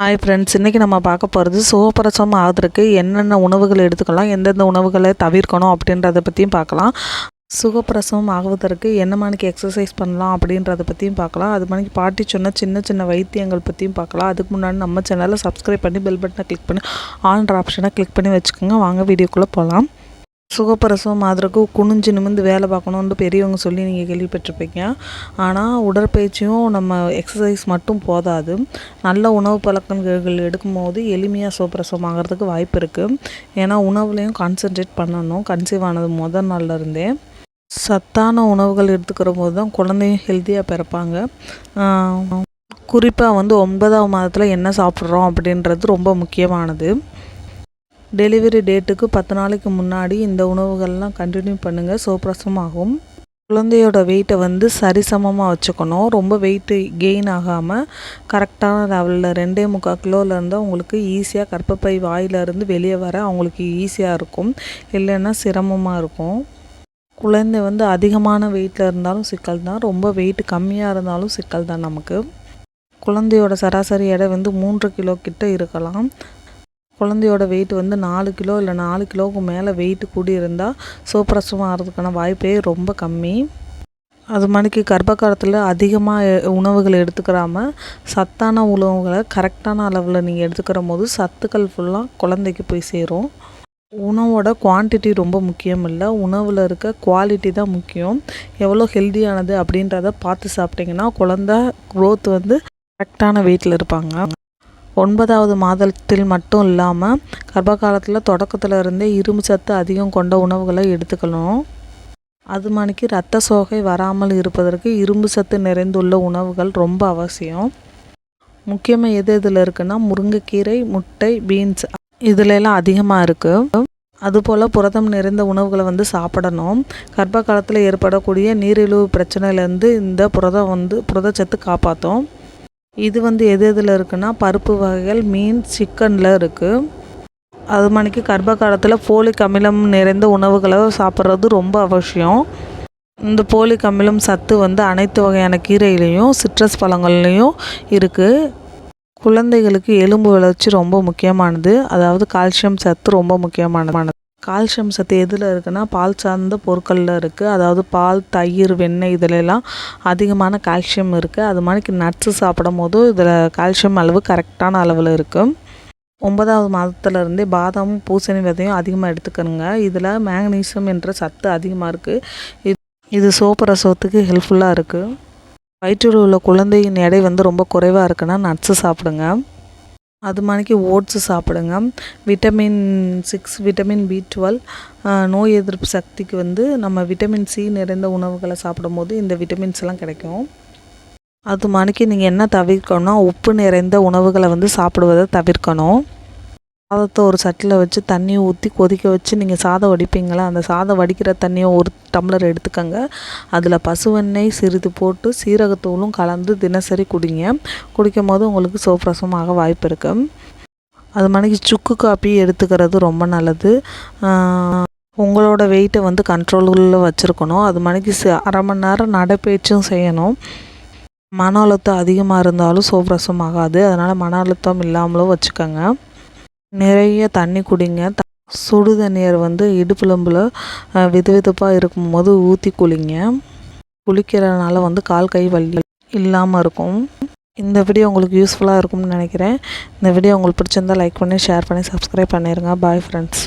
Hi friends இன்றைக்கி நம்ம பார்க்க போகிறது சுகப்பிரசவம் ஆகுறதுக்கு என்னென்ன உணவுகள் எடுத்துக்கலாம் எந்தெந்த உணவுகளை தவிர்க்கணும் அப்படின்றத பற்றியும் பார்க்கலாம். சுகப்பிரசவம் ஆகுவதற்கு என்ன மணிக்கு எக்ஸசைஸ் பண்ணலாம் அப்படின்றத பற்றியும் பார்க்கலாம். அது மணிக்கு பாட்டி சொன்ன சின்ன சின்ன வைத்தியங்கள் பற்றியும் பார்க்கலாம். அதுக்கு முன்னாடி நம்ம சேனலை சப்ஸ்கிரைப் பண்ணி பெல் பட்டனை கிளிக் பண்ணி ஆன்ற ஆப்ஷனை கிளிக் பண்ணி வச்சுக்கோங்க. வாங்க வீடியோக்குள்ளே போகலாம் சுகப்பிரசவம் ஆகிறதுக்கு குனிஞ்சு நிமிந்து வேலை பார்க்கணுன்னு பெரியவங்க சொல்லி நீங்கள் கேள்விப்பட்டிருப்பீங்க. ஆனால் உடற்பயிற்சியும் நம்ம எக்ஸசைஸ் மட்டும் போதாது. நல்ல உணவு பழக்கங்கள் எடுக்கும்போது எளிமையாக சுகப்பிரசவம் ஆகிறதுக்கு வாய்ப்பு இருக்குது ஏன்னா உணவுலையும் கான்சென்ட்ரேட் பண்ணணும். கன்சீவ் ஆனது முதல் நாள்லேருந்தே. சத்தான உணவுகள் எடுத்துக்கிற போது தான் குழந்தையும் ஹெல்த்தியாக பிறப்பாங்க. குறிப்பாக வந்து ஒன்பதாம் மாதத்தில் என்ன சாப்பிட்றோம் அப்படின்றது ரொம்ப முக்கியமானது. டெலிவரி டேட்டுக்கு பத்து நாளைக்கு முன்னாடி இந்த உணவுகள்லாம் கண்டினியூ பண்ணுங்கள் சோப்ரசமாகும். குழந்தையோட வெயிட்டை வந்து சரிசமமாக வச்சுக்கணும். ரொம்ப வெயிட்டு கெயின் ஆகாமல் கரெக்டான லெவலில் ரெண்டே முக்கால் கிலோவில் இருந்தால் உங்களுக்கு ஈஸியாக கற்பப்பை வாயிலிருந்து வெளியே வர அவங்களுக்கு ஈஸியாக இருக்கும். இல்லைன்னா சிரமமாக இருக்கும். குழந்தை வந்து அதிகமான வெயிட்டில் இருந்தாலும் சிக்கல் தான். ரொம்ப வெயிட் கம்மியாக இருந்தாலும் சிக்கல் தான் நமக்கு. குழந்தையோட சராசரி எடை வந்து மூன்று கிலோ கிட்ட இருக்கலாம். குழந்தையோட வெயிட் வந்து நாலு கிலோ இல்லை நாலு கிலோவுக்கு மேலே வெயிட் கூடி இருந்தால் சோப்பிரசவம் ஆகிறதுக்கான வாய்ப்பே ரொம்ப கம்மி. அது மணிக்கு கர்ப்ப காலத்தில் அதிகமாக உணவுகளை எடுத்துக்கிறாமல் சத்தான உணவுகளை கரெக்டான அளவில் நீங்கள் எடுத்துக்கிற போது சத்துக்கள் ஃபுல்லாக குழந்தைக்கு போய் சேரும். உணவோட குவான்டிட்டி ரொம்ப முக்கியம் இல்லை. உணவில் இருக்க குவாலிட்டி தான் முக்கியம். எவ்வளோ ஹெல்த்தியானது அப்படின்றத பார்த்து சாப்பிட்டிங்கன்னா குழந்த க்ரோத் வந்து கரெக்டான வெயிட்டில் இருப்பாங்க. ஒன்பதாவது மாதத்தில் மட்டும் இல்லாமல் கர்ப்ப காலத்தில் தொடக்கத்தில் இருந்தே இரும்பு சத்து அதிகம் கொண்ட உணவுகளை எடுத்துக்கணும். அது மணிக்கு ரத்த சோகை வராமல் இருப்பதற்கு இரும்பு சத்து நிறைந்துள்ள உணவுகள் ரொம்ப அவசியம். முக்கியமாக எது எதில் இருக்குன்னா முருங்கைக்கீரை முட்டை பீன்ஸ் இதுலெல்லாம் அதிகமாக இருக்குது அதுபோல் புரதம் நிறைந்த உணவுகளை வந்து சாப்பிடணும். கர்ப்ப காலத்தில் ஏற்படக்கூடிய நீரிழிவு பிரச்சனையிலேருந்து இந்த புரதம் வந்து புரதச்சத்து காப்பாற்றும் இது வந்து எது எதில் இருக்குன்னா பருப்பு வகைகள் மீன் சிக்கனில் இருக்குது அது மணிக்கு கர்ப்ப காலத்தில் போலிக் அமிலம் நிறைந்த உணவுகளை சாப்பிட்றது ரொம்ப அவசியம். இந்த போலிக் அமிலம் சத்து வந்து அனைத்து வகையான கீரையிலையும் சிட்ரஸ் பழங்கள்லேயும் இருக்குது குழந்தைகளுக்கு எலும்பு வளர்ச்சி ரொம்ப முக்கியமானது. அதாவது கால்சியம் சத்து ரொம்ப முக்கியமானது. கால்சியம் சத்து எதில் இருக்குன்னா பால் சார்ந்த பொருட்களில் இருக்குது அதாவது பால் தயிர் வெண்ணெய் இதிலெல்லாம் அதிகமான கால்சியம் இருக்குது அது மாதிரி நட்ஸு சாப்பிடும் போது இதில் கால்சியம் அளவு கரெக்டான அளவில் இருக்குது ஒன்பதாவது மாதத்துலேருந்தே பாதாமும் பூசணி விதையும் அதிகமாக எடுத்துக்கணுங்க. இதில் மேக்னீசியம் என்ற சத்து அதிகமாக இருக்குது இது இது சோப்பு ஹெல்ப்ஃபுல்லாக இருக்குது வயிற்றில் உள்ள குழந்தையின் எடை வந்து ரொம்ப குறைவாக இருக்குன்னா நட்ஸு சாப்பிடுங்க. அது மாதிரிக்கு ஓட்ஸு சாப்பிடுங்க. Vitamin six vitamin B twelve நோய் எதிர்ப்பு சக்திக்கு வந்து நம்ம விட்டமின் சி நிறைந்த உணவுகளை சாப்பிடும்போது இந்த விட்டமின்ஸ் எல்லாம் கிடைக்கும். அது மாதிரிக்கு நீங்கள் என்ன தவிர்க்கணும்னா உப்பு நிறைந்த உணவுகளை வந்து சாப்பிடுவதை தவிர்க்கணும். சாதத்தை ஒரு சட்டியில் வச்சு தண்ணியை ஊற்றி கொதிக்க வச்சு நீங்கள் சாதம் வடிப்பீங்களா? அந்த சாதம் வடிக்கிற தண்ணியை ஒரு டம்ளர் எடுத்துக்கோங்க. அதில் பசுவெண்ணெய் சிறிது போட்டு சீரகத்தூளும் கலந்து தினசரி குடிங்க. குடிக்கும் போது உங்களுக்கு சோப்ரசமாக வாய்ப்பு இருக்குது அது மாதிரி சுக்கு காப்பி எடுத்துக்கிறது ரொம்ப நல்லது. உங்களோட வெயிட்டை வந்து கண்ட்ரோலில் வச்சுருக்கணும். அது மணிக்கு அரை மணி நேரம் நடைப்பயிற்சியும் செய்யணும். மன அழுத்தம் அதிகமாக இருந்தாலும் சோப்ரசம் ஆகாது. அதனால் மன அழுத்தம் இல்லாமலும் வச்சுக்கோங்க. நிறைய தண்ணி குடிங்க. சுடு தண்ணியர் வந்து இடுப்புலம்பில் விது வெதுப்பாக இருக்கும்போது ஊற்றி குளிங்க. குளிக்கிறதுனால வந்து கால் கை வலி இல்லாமல் இருக்கும். இந்த வீடியோ உங்களுக்கு யூஸ்ஃபுல்லாக இருக்கும்னு நினைக்கிறேன். இந்த வீடியோ உங்களுக்கு பிடிச்சிருந்தால் லைக் பண்ணி ஷேர் பண்ணி சப்ஸ்கிரைப் பண்ணிடுங்க பாய் ஃப்ரெண்ட்ஸ்